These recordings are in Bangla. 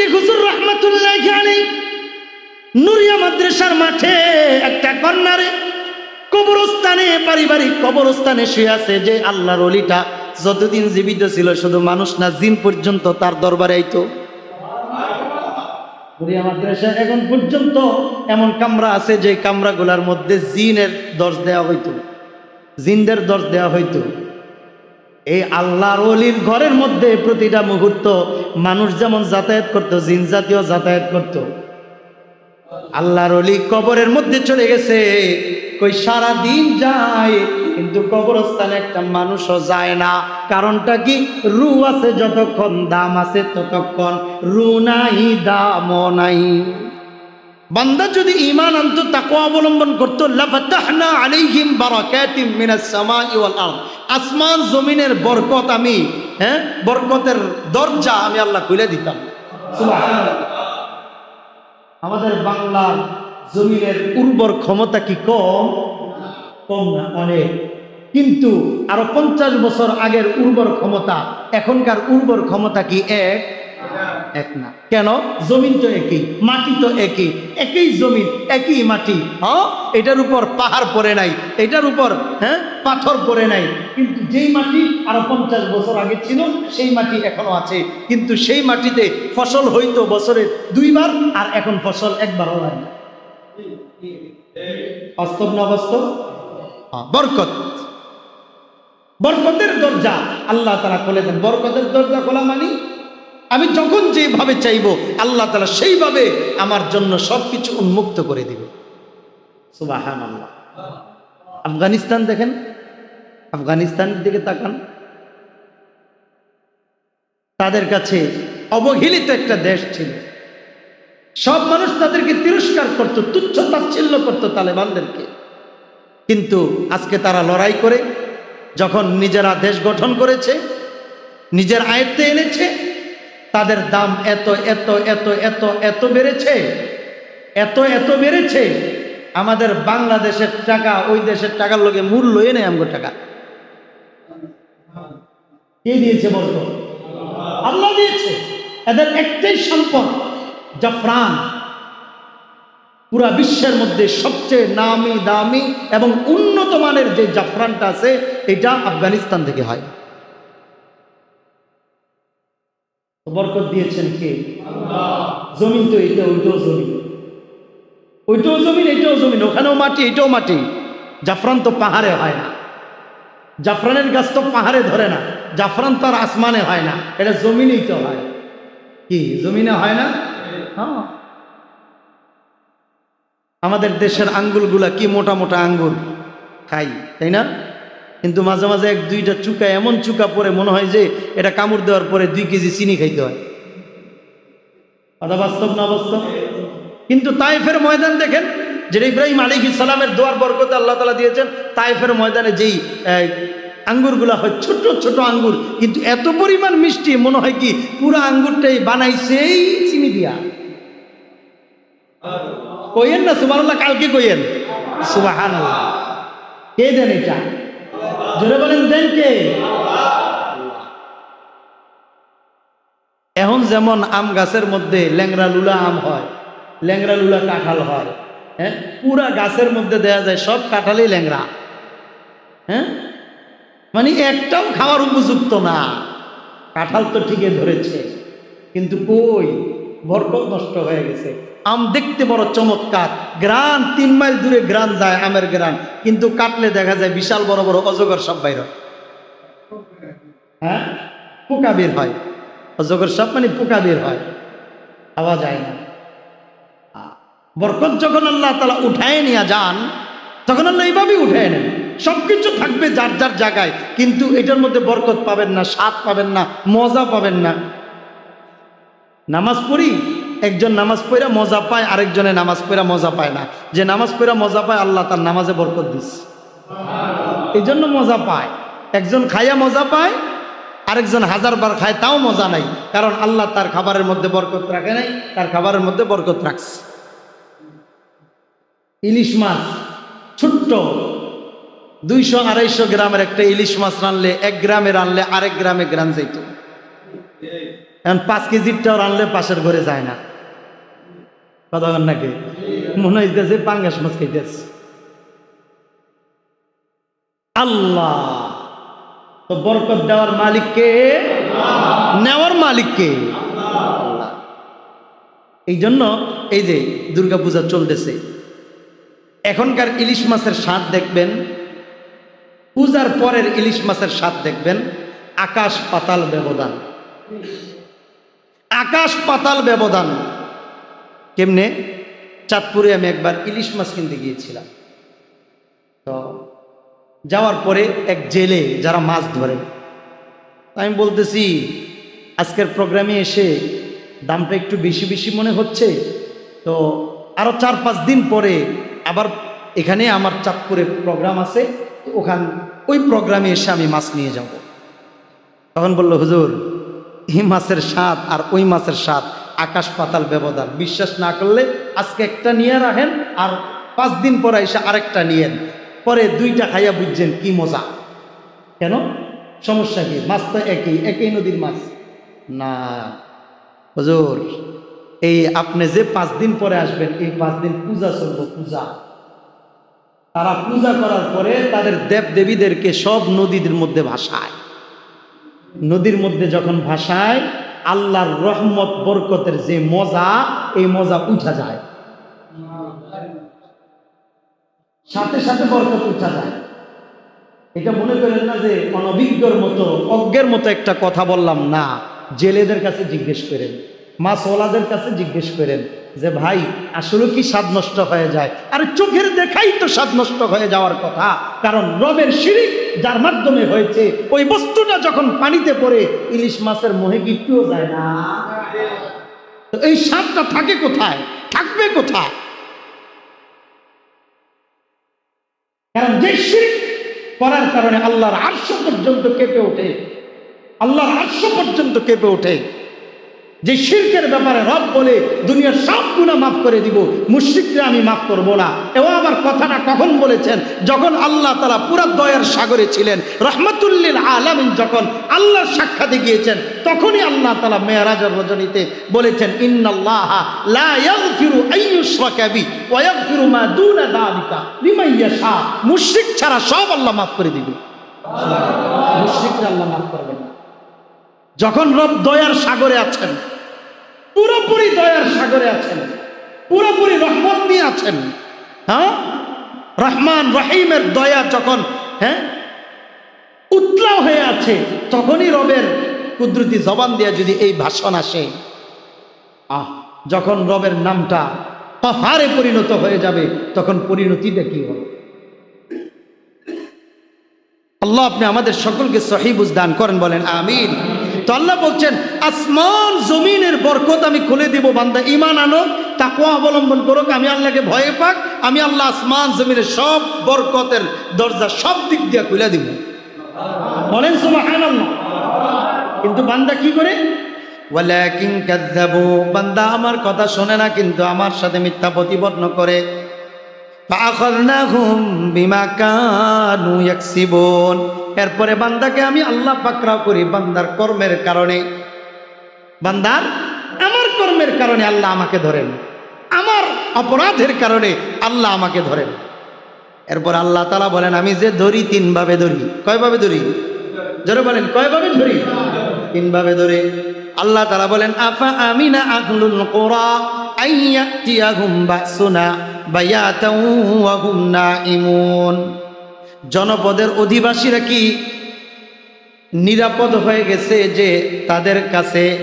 শেখ হুজুর রহমাতুল্লাহ নুরিয়া মাদ্রাসার মাঠে একটা কন্যারে কবরস্থানে, পারিবারিক কবরস্থানে শুয়ে আছে যে আল্লাহর অলিটা যতদিন জীবিত ছিল, শুধু মানুষ না, জিন পর্যন্ত তার দরবারে আইতো। এখন পর্যন্ত এমন কামরা আছে যে কামরাগুলার মধ্যে জিনের দর্শ দেওয়া হইতো। জিনদের দর্শ দেওয়া হইতো। এই আল্লাহর অলির ঘরের মধ্যে প্রতিটা মুহূর্ত মানুষ যেমন যাতায়াত করতো, জিন জাতীয় যাতায়াত করত। আল্লাহর অলি কবরের মধ্যে চলে গেছে। কই সারা দিন যায়, কিন্তু কবরস্থানে একটা মানুষও যায় না। কারণটা কি? রু আছে যতক্ষণ, দাম আছে ততক্ষণ। রু নাই, দামও নাই। বান্দা যদি ইমান আনত তাকে অবলম্বন করতো আসমান জমিনের বরকত আমি হ্যাঁ বরকতের দরজা আমি আল্লাহ খুলে দিতাম। আমাদের বাংলার জমিনের উর্বর ক্ষমতা কি কম? কম না, অনেক। কিন্তু আরও পঞ্চাশ বছর আগের উর্বর ক্ষমতা, এখনকার উর্বর ক্ষমতা কি এক? এক না। কেন? জমিন তো একই মাটি তো একই একই জমিন একই মাটি। হ্যাঁ? এটার উপর পাহাড় পড়ে নাই এটার উপর হ্যাঁ? পাথর পড়ে নাই। কিন্তু যেই মাটি আরও পঞ্চাশ বছর আগে ছিল সেই মাটি এখনও আছে। কিন্তু সেই মাটিতে ফসল হইতো বছরে দুইবার আর এখন ফসল একবারও হয় না। বাস্তব না বাস্তব? হ্যাঁ, বরকত। বরকতের দরজা আল্লাহ তারা খুলে দেন। বরকতের দরজা খোলা মানি আমি যখন যেভাবে চাইব, আল্লাহ তালা সেইভাবে আমার জন্য সবকিছু উন্মুক্ত করে দিবে। আফগানিস্তান দেখেন। আফগানিস্তানের দিকে তাকান। তাদের কাছে অবহেলিত একটা দেশ ছিল। সব মানুষ তাদেরকে তিরস্কার করত, তুচ্ছ তাচ্ছিল্য করত তালেবানদেরকে। কিন্তু আজকে তারা লড়াই করে, যখন নিজেরা দেশ গঠন করেছে, নিজের আয়ত্তে এনেছে তাদের দাম এত এত এত এত এত বেড়েছে। এত এত বেড়েছে। আমাদের বাংলাদেশের টাকা, ওই দেশের টাকার লোকে মূল্য এনে আমগো টাকা। কে দিয়েছে বলতো? আল্লাহ দিয়েছে। এদের একটাই সম্পদ জাফরান পুরা বিশ্বের মধ্যে সবচেয়ে নামি দামি এবং উন্নত মানের যে জাফরানটা আছে, এটা আফগানিস্তান থেকে হয়। বরকত দিয়েছেন কে? জমিন তো এটা ওইটাও জমিন। ওইটাও জমিন, এটাও জমিন। ওখানেও মাটি, এটাও মাটি। জাফরান তো পাহাড়ে হয় না। জাফরানের গাছ তো পাহাড়ে ধরে না। জাফরান তো আর আসমানে হয় না। এটা জমিনেই তো হয়। কি, জমিনে হয় না? হ্যাঁ। আমাদের দেশের আঙ্গুলগুলা কি মোটা মোটা আঙ্গুল? খাই, তাই না? কিন্তু মাঝে মাঝে এক দুইটা চুকা, এমন চুকা পরে মনে হয় যে এটা কামড় দেওয়ার পরে দুই কেজি চিনি খাইতে হয়। বাস্তব না বাস্তব? কিন্তু তাইফের ময়দান দেখেন যেটা ইব্রাহিম আলী সালামের দোয়ার বরকতে আল্লাহ তালা দিয়েছেন তাইফের ময়দানে যেই আঙ্গুরগুলা হয়, ছোট ছোট আঙ্গুর, কিন্তু এত পরিমাণ মিষ্টি, মনে হয় কি পুরো আঙ্গুরটাই বানাইছেই চিনি দিয়া। কইেন না সুবাহ কালকে কইেন সুবাহান কে দেন এটা? জোরে বলেন এখন যেমন আম গাছের মধ্যে ল্যাংরা লুলা আম হয় ল্যাংরা লুলা কাঁঠাল হয় হ্যাঁ? পুরা গাছের মধ্যে দেয়া যায় সব কাঁঠালই ল্যাংরা হ্যাঁ? মানে একটাও খাওয়ার উপযুক্ত না। কাঁঠাল তো ঠিকই ধরেছে, কিন্তু কই? বরকত নষ্ট হয়ে গেছে। আম দেখতে বড় চমৎকার। গ্রান তিন মাইল দূরে গ্রান যায় আমের গ্রান কিন্তু কাটলে দেখা যায় বিশাল বড় বড় অজগর সব বাইর হ্যাঁ। পোকা বের হয়। অজগর সব মানে পোকা বের হয়। খাওয়া যায় না। বরকত যখন আল্লাহ তালা উঠায় নিয়ে যান, তখন আল্লাহ এইভাবেই উঠায় নেন। সবকিছু থাকবে যার যার জায়গায়। কিন্তু এটার মধ্যে বরকত পাবেন না, স্বাদ পাবেন না, মজা পাবেন না। নামাজ পড়ি, একজন নামাজ পড়া মজা পায়, আরেকজনে নামাজ পড়া মজা পায় না। যে নামাজ পড়া মজা পায়, আল্লাহ তার নামাজে বরকত দিস। এই জন্য মজা পায়। একজন খাইয়া মজা পায়, আরেকজন হাজার বার খায়, তাও মজা নাই। কারণ আল্লাহ তার খাবারের মধ্যে বরকত রাখে নাই, তার খাবারের মধ্যে বরকত রাখছে। ইলিশ মাছ, ছোট্ট। দুইশো আড়াইশো গ্রামের একটা ইলিশ মাছ রানলে, এক গ্রামে রানলে, আরেক গ্রামে গ্রাম যাইত। এখন পাঁচ কেজিরটাও রানলে পাশের ঘরে যায় না। কথা বল নাকি? মনে হইতেছে পাঙ্গাস মাছ খাইতেছে। আল্লাহ! তো বরকত দেওয়ার মালিককে নেওয়ার মালিককে এই জন্য এই যে দুর্গাপূজা চলতেছে, এখনকার ইলিশ মাছের স্বাদ দেখবেন, পূজার পরের ইলিশ মাছের স্বাদ দেখবেন, আকাশ পাতাল ব্যবধান। আকাশ পাতাল ব্যবধান। কেমনে? চাঁদপুরে আমি একবার ইলিশ মাছ কিনতে গিয়েছিলাম। তো যাওয়ার পরে এক জেলে যারা মাছ ধরে, আমি বলতেছি, আজকের প্রোগ্রামে এসে দামটা একটু বেশি বেশি মনে হচ্ছে, তো আরও চার পাঁচ দিন পরে আবার এখানে আমার চাঁদপুরে প্রোগ্রাম আছে ওখান, ওই প্রোগ্রামে এসে আমি মাছ নিয়ে যাব। তখন বলল, হুজুর এই মাছের স্বাদ আর ওই মাছের স্বাদ আকাশ পাতাল ব্যবধান। বিশ্বাস না করলে আজকে একটা নিয়ে রাখেন আর পাঁচ দিন পরে এসে আরেকটা নিয়েন। পরে দুইটা খাইয়া বুঝছেন কি মজা। কেন? সমস্যা কি? মাছ তো একই একই নদীর মাছ। না। হুজুর, এই আপনি যে পাঁচ দিন পরে আসবেন, এই পাঁচ দিন পূজা চলবো, পূজা। তারা পূজা করার পরে তাদের দেব দেবীদেরকে সব নদীদের মধ্যে ভাসায়। নদীর মধ্যে যখন ভাসায়, আল্লাহর রহমত, বরকতের যে মজা, এই মজা উঠা যায়। সাথে সাথে বরকত উঠা যায়। এটা মনে করেন না যে অনভিজ্ঞর মতো, অজ্ঞের মতো একটা কথা বললাম না। জেলেদের কাছে জিজ্ঞেস করেন মাছওয়ালাদের কাছে জিজ্ঞেস করেন যে ভাই, আসলে কি স্বাদ নষ্ট হয়ে যায়? আর চোখের দেখাই তো স্বাদ নষ্ট হয়ে যাওয়ার কথা। কারণ রবের শিরিক যার মাধ্যমে হয়েছে, ওই বস্তুটা যখন পানিতে পড়ে, ইলিশ মাছের মোহে গিট্টুও যায় না? এই স্বাদটা থাকে কোথায়? থাকবে কোথায়? কারণ যে শিরিক করার কারণে আল্লাহর আর্শ পর্যন্ত কেঁপে ওঠে। আল্লাহর আর্শ পর্যন্ত কেঁপে ওঠে। যে শিরকের ব্যাপারে রব বলে দুনিয়ার সব গুণা মাফ করে দিব, মুশ্রিকরা আমি মাফ করব না। এবং আমার কথাটা কখন বলেছেন? যখন আল্লাহ তালা পুরা দয়ার সাগরে ছিলেন রহমতুল্লিল আলামিন যখন আল্লাহর সাক্ষাতে গিয়েছেন, তখনই আল্লাহ তালা মেয়ারাজের রজনীতে বলেছেন মুশরিক ছাড়া সব আল্লাহ মাফ করে দিবে। মুশরিকরা আল্লাহ মাফ করবেন যখন রব দয়ার সাগরে আছেন পুরোপুরি দয়ার সাগরে আছেন। পুরোপুরি রহমত নিয়ে আছেন। হ্যাঁ? রহমান রহিমের দয়া যখন হ্যাঁ? উতলাও হয়ে আছে, তখনই রবের কুদরতি জবান দিয়ে যদি এই ভাষণ আসে, আহ, যখন রবের নামটা পাহাড়ে পরিণত হয়ে যাবে, তখন পরিণতিটা কি হবে? আল্লাহ আপনি আমাদের সকলকে সহিবুজ দান করেন, বলেন আমিন। তো আল্লাহ বলছেন, আসমান জমিনের বরকত আমি খুলে দিব, বান্দা ইমান আনো তাকুয়া অবলম্বন করুক, আমি আল্লাহকে ভয়ে পাক, আমি আল্লাহ আসমান জমিনের সব বরকতের দরজা সব দিক দিয়ে খুলে দিব। বলেন সুবহানাল্লাহ। কিন্তু বান্দা কি করে? কাযযাবু। বান্দা আমার কথা শোনে না, কিন্তু আমার সাথে মিথ্যা প্রতিপন্ন করে। বিমা কানু ইয়াকসিবুন। এরপরে বান্দাকে আমি আল্লাহ পাকড়াও করি বান্দার কর্মের কারণে। বান্দার আমার কর্মের কারণে আল্লাহ আমাকে ধরেন। আমার অপরাধের কারণে আল্লাহ আমাকে ধরেন। এরপর আল্লাহ তালা বলেন, আমি যে ধরি, তিনভাবে ধরি। কয়ভাবে ধরি? জোরে বলেন, কয়ভাবে ধরি? তিনভাবে ধরে। আল্লাহ তালা বলেন, আফা আমিনা আহলুল কোরা আইয়াতিয়াহুম বাসুনা বায়াতাও ওয়া হুম নাইমুন জনপদের অধিবাসীরা কি নিরাপদ হয়ে গেছে যে তাদের কাছে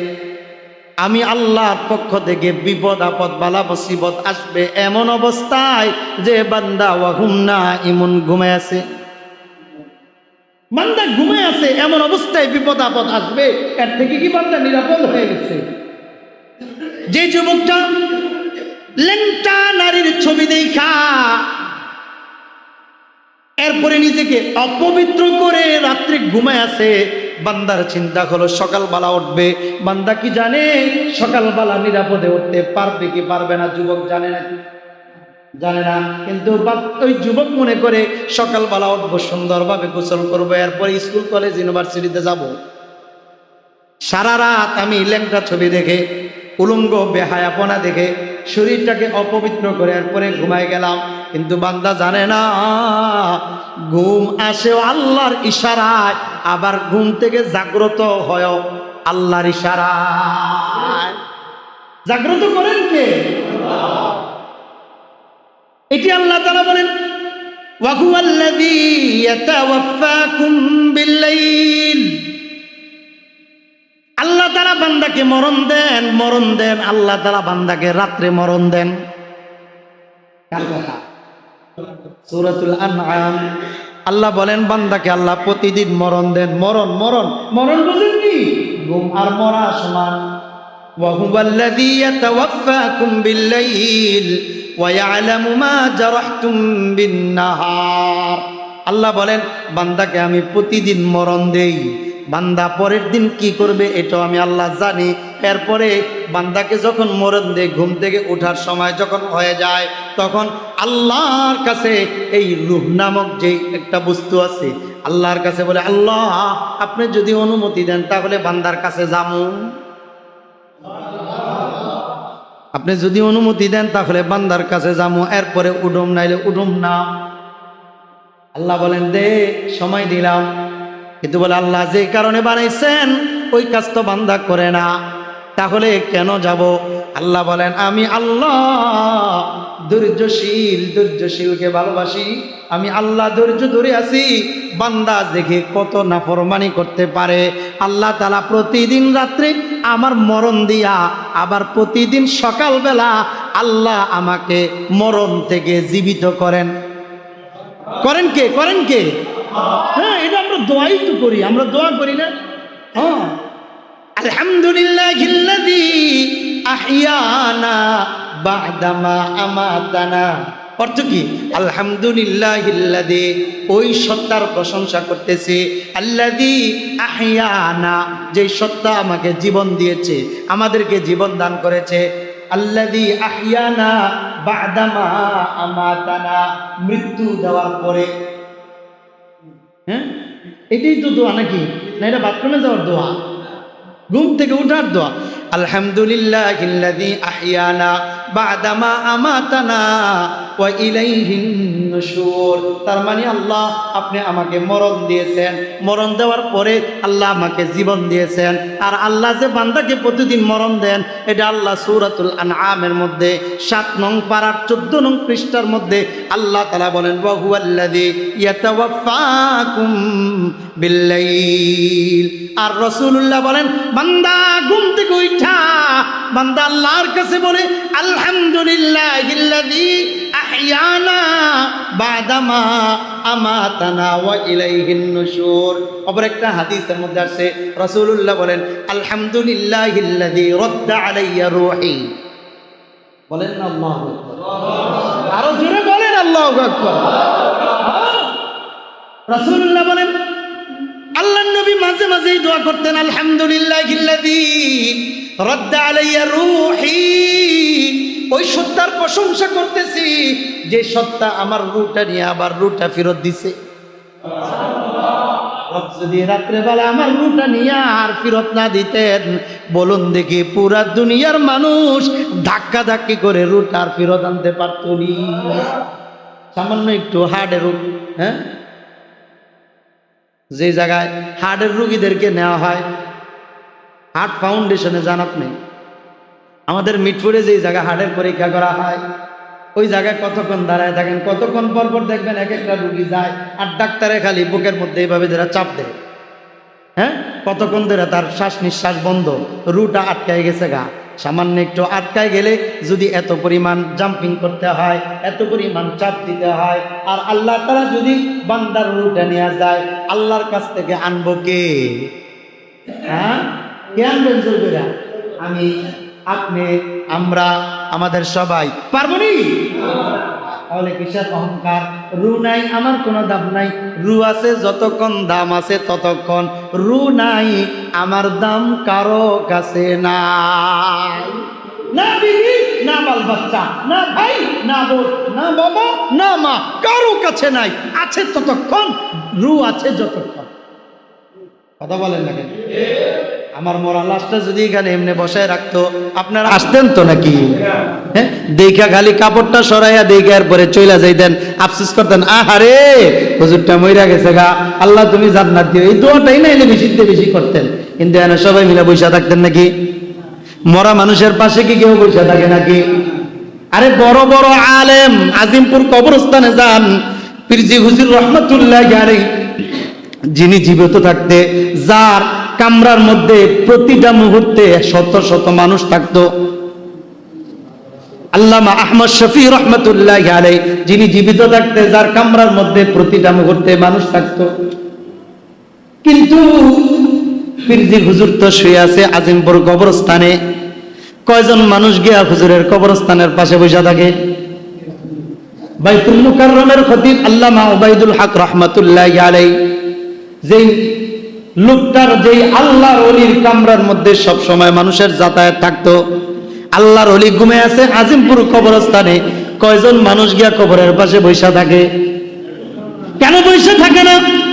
আমি আল্লাহর পক্ষ থেকে বিপদ, আপদ, বালা, মুসিবত আসবে এমন অবস্থায় যে বান্দা ওয়াহুম না ইমন ঘুমে আছে? বান্দা ঘুমে আছে এমন অবস্থায় বিপদ, আপদ আসবে, এর থেকে কি বান্দা নিরাপদ হয়ে গেছে? যে যুবকটা লেংটা নারীর ছবি দেখা এরপরে নিজেকে অপবিত্র করে রাত্রে ঘুমায় আছে বান্দার চিন্তা হলো, সকালবেলা উঠবে। বান্দা কি জানে? সকালবেলা নিরাপদে উঠতে পারবে কি পারবে না, যুবক জানে না জানে না। কিন্তু ওই যুবক মনে করে, সকালবেলা উঠবো, সুন্দরভাবে গোসল করব, এরপরে স্কুল, কলেজ, ইউনিভার্সিটিতে যাব। সারা রাত আমি ল্যাংটা ছবি দেখে, উলঙ্গ, বেহায়াপনা দেখে, শরীরটাকে অপবিত্র করে, এরপরে ঘুমাই গেলাম। কিন্তু বান্দা জানে না। ঘুম আসে আল্লাহর ইশারায়, আবার ঘুম থেকে জাগ্রত হয় আল্লাহর ইশারায়। জাগ্রত করেন কে? এটি আল্লাহ তারা বলেন আল্লাহ তারা বান্দাকে মরণ দেন মরণ দেন। আল্লাহ তারা বান্দাকে রাত্রে মরণ দেন। কার কথা? সূরাতুল আনআম আল্লাহ বলেন বান্দাকে আল্লাহ প্রতিদিন মরণ দেন মরণ মরণ মরণ বুঝেন কি ঘুম আর মরা সমান وهو الذي يتوفاكم بالليل ويعلم ما جرحتم بالنهار আল্লাহ বলেন বান্দাকে আমি প্রতিদিন মরণ দেই বান্দা পরের দিন কি করবে এটাও আমি আল্লাহ জানি। এরপরে বান্দাকে যখন মরণ দেয় ঘুম থেকে ওঠার সময় যখন হয়ে যায়, তখন আল্লাহর কাছে এই রূহ নামক যে একটা বস্তু আছে, আল্লাহর কাছে বলে, আল্লাহ, আপনি যদি অনুমতি দেন, তাহলে বান্দার কাছে যামু। আপনি যদি অনুমতি দেন, তাহলে বান্দার কাছে যামু। এরপরে উডুম, নাইলে উডুম না আল্লাহ বলেন, দে, সময় দিলাম। কিন্তু বলে, আল্লাহ যে কারণে বানাইছেন, ওই কাজ তো বান্দা করে না। তাহলে কেন যাব? আল্লাহ বলেন, আমি আল্লাহ ধৈর্যশীল ধৈর্যশীলকে ভালোবাসি? আমি আল্লাহ ধৈর্য ধরে আছি। বান্দা দেখে কত নাফরমানি করতে পারে। আল্লাহ তালা প্রতিদিন রাত্রে আমার মরণ দিয়া, আবার প্রতিদিন সকালবেলা আল্লাহ আমাকে মরণ থেকে জীবিত করেন। করেন কে? করেন কে? হ্যাঁ এটা আমরা দোয়াই তো করি, আমরা দোয়া করি না। হ্যাঁ। আলহামদুলিল্লাহ আহিয়ানা বাদামা আমাতানা। অর্থ কি? আলহামদুলিল্লাহ ওই সত্তার প্রশংসা করতেছে। আল্লাদি আহিয়ানা যে সত্তা আমাকে জীবন দিয়েছে, আমাদেরকে জীবন দান করেছে। আল্লাদি আহিয়ানা বাদামা আমাতানা, মৃত্যু দেওয়ার পরে হ্যাঁ? এটাই তো দোয়া নাকি? না, এটা বাথরুমে যাওয়ার দোয়া? ঘুম থেকে উঠার দোয়া? আলহামদুলিল্লাহ আহিয়ানা বাদামা আমাতানা ইলাইহিন তার মানে আল্লাহ আপনি আমাকে মরণ দিয়েছেন। মরণ দেওয়ার পরে আল্লাহ আমাকে জীবন দিয়েছেন। আর আল্লাহ যে বান্দাকে প্রতিদিন মরণ দেন, এটা আল্লাহ মধ্যে, সাত নং পাড়ার চোদ্দ নং পৃষ্ঠার মধ্যে আল্লাহ তালা বলেন বহুয়াল্লাদি ইয়াতাওয়াফাকুম আর রসুল্লাহ বলেন, বান্দা ঘুম থেকে উঠা। বান্দা আল্লাহর কাছে বলে আলহামদুলিল্লাহ আহইয়ানা বাদামা আমাতানা ওয়া ইলাইহিন নুশুর। অপর একটা হাদিসের মধ্যে আছে রাসূলুল্লাহ বলেন, আলহামদুলিল্লাহ ইল্লাযী রাদ্দা আলাইয়া রূহি। বলেন না আল্লাহু আকবার। আরও জোরে বলেন আল্লাহু আকবার। রাসূলুল্লাহ বলেন আল্লাহ নবী মাঝে মাঝেই দোয়া করতেন, আলহামদুলিল্লাহ রদ্দা আলাইয়া রুহি। ওই সত্তার প্রশংসা করতেছি, যে সত্তা আমার রুটা নিয়ে আবার রুটা ফেরত দিছে। যদি রাত্রেবেলা আমার নিয়ে আর না বলুন দেখি পুরা দুনিয়ার মানুষ ধাক্কা ধাক্কি করে রুটা আর আনতে সামান্য একটু হ্যাঁ? যে জায়গায় হার্টের রুগীদেরকে নেওয়া হয় হার্ট ফাউন্ডেশনে যান আপনি। আমাদের মিটপুরে যে জায়গায় হার্টের পরীক্ষা করা হয়, ওই জায়গায় কতক্ষণ দাঁড়ায় থাকেন, কতক্ষণ পর পর দেখবেন এক একটা রুগী যায় আর ডাক্তারে খালি বুকের মধ্যে এইভাবে যারা চাপ দেয়। হ্যাঁ? কতক্ষণ ধরে তার শ্বাস নিঃশ্বাস বন্ধ, রুটা আটকায় গেছে গা। সামান্য একটু আটকায় গেলে যদি এত পরিমাণ জাম্পিং করতে হয়, এত পরিমাণ চাপ দিতে হয়, আর আল্লাহ তারা যদি বান্দার রুটা নিয়ে যায়, আল্লাহর কাছ থেকে আনব কে? হ্যাঁ? কে আনবেন জোর করে? আমি আপনি, আমরা, আমাদের সবাই পারব নি? তাহলে কিসের অহংকার? রু নাই, আমার কোনো দাম নাই। রু আছে, যতক্ষণ দাম আছে ততক্ষণ। রু নাই, আমার দাম কারও কাছে নাই। না বিবি, না বাল বাচ্চা, না ভাই, না বোন, না বাবা না মা, কারও কাছে নাই। আছে ততক্ষণ, রু আছে যতক্ষণ। কথা বলেন না কেন? আমার মরা লাশটা যদি এখানে এমনি বসায় রাখতো আপনারা আসতেন তো নাকি? হ্যাঁ। দেখা খালি কাপড়টা সরাইয়া দেখা পরে চইলা যাইতেন। আফসোস করতেন আহারে হুজুরটা মইরা গেছে গা। আল্লাহ তুমি জান্নাত দিও। এই দোয়াটাই না এলে বেশিতে বেশি করতেন। কিন্তু এখানে সবাই মিলে বসে থাকতেন নাকি? মরা মানুষের পাশে কি কেউ বসে থাকে নাকি? আরে বড় বড় আলেম আজিমপুর কবরস্থানে যান। পীরজি হুজুর রহমতুল্লাহ যিনি জীবিত থাকতে যার কামরার মধ্যে প্রতিটা মুহূর্তে শত শত মানুষ থাকতো। আল্লামা আহমদ শফি রহমতুল্লাহ যিনি জীবিত থাকতে যার কামরার মধ্যে প্রতিটা মুহূর্তে মানুষ থাকতো। কিন্তু পীরজি হুজুর তো শুয়ে আছে আজিমপুর কবরস্থানে। কয়জন মানুষ গিয়া হুজুরের কবরস্থানের পাশে বসে থাকে? বাইতুল মুকাররমের খতিব আল্লামা ওবাইদুল হক রহমতুল্লাহ আলাই যেই লোকটার যেই আল্লাহর অলির কামরার মধ্যে সব সময় মানুষের যাতায়াত থাকতো। আল্লাহর অলি ঘুমে আছে, আজিমপুর কবরস্থানে কয়জন মানুষ গিয়া কবরের পাশে বৈশা থাকে? কেন বৈশা থাকে না?